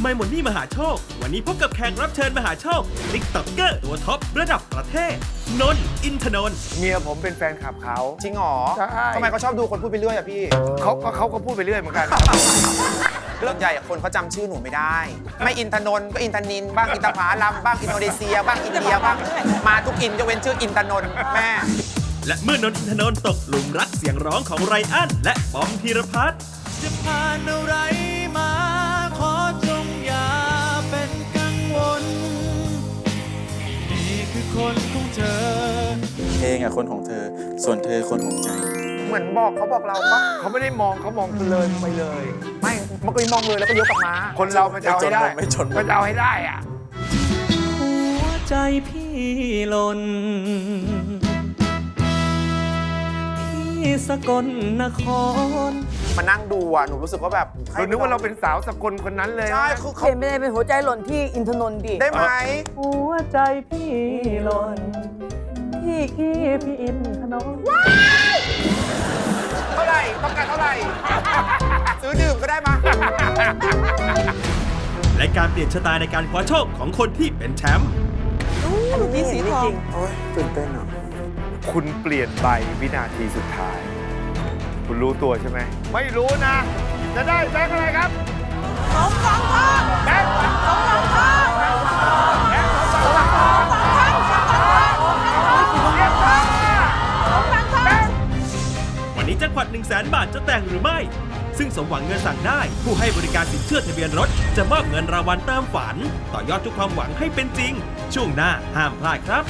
ไม่หมดนี่มหาโชค วันนี้พบกับแขกรับเชิญมหาโชคติ๊กต็อกเกอร์ตัวท็อประดับประเทศ นนท์อินทนนท์เมียผมเป็นแฟนคลับเขาจริงเหรอใช่ ทำไมเขาชอบดูคนพูดไปเรื่อยอะพี่เขาก็เขาก็พูดไปเรื่อยเหมือนกันเรื่องใหญ่อะคนเขาจำชื่อหนูไม่ได้ ไม่อินทนนท์ก็อินทนิน บ้างอินทผาลัมบ้างอินโดนีเซีย บ้างอินเดียบ้างมาทุกอินจะเว้นชื่ออินทนนท์แม่ และเมื่อนนท์อินทนนท์ตกหลุมรักเสียงร้องของไรอันและปอมธีรพัฒน์จะผ่านอะไรมา คือคนของเธอ เพลงอะคนของเธอ ส่วนเธอคนของใจ เหมือนบอกเขาบอกเราปะเขาไม่ได้มองเขามองเลยไปเลย ไม่เมื่อกี้มองเลยแล้วก็เลี้ยวกลับมา คนเรามันจะเอาให้ได้ไม่จนมุม มันจะเอาให้ได้อะ หัวใจพี่หล่นที่ สกลนคร มานั่งดูอะหนูรู้สึกว่าแบบเรานึกว่าเราเป็นสาวสกลคนนั้นเลยนะใช่คือเปเขาลี่ยนไปเลยเป็นหัวใจหล่นที่อินทนนท์ดิได้ไหม หัวใจพี่หล่นที่ขี้พี่อินทนนท์เท่าไหร่ต้องการเท่าไหร่ ซื้อดื่มก็ได้มา และการเปลี่ยนชะตาในการคว้าโชคของคนที่เป็นแชมป์นี่สีทอง โอ้ยตื่นเต้นอะ คุณเปลี่ยนใบวินาทีสุดท้าย คุณรู้ตัวใช่ไหม ไม่รู้นะ จะได้แบงค์อะไรครับสองสองทองแบงค์สองสองทองแบงค์สองสองสองสองทองสองทองเรียบร้อยสองทองวันนี้แจ็คพอต1 0 0 0 0แบาทจะแต่งหรือไม่ ซึ่งสมหวังเงินสั่งได้ ผู้ให้บริการสินเชื่อทะเบียนรถ จะมอบเงินรางวัลเติมฝัน ต่อยอดทุกความหวังให้เป็นจริง ช่วงหน้าห้ามพลาดครับ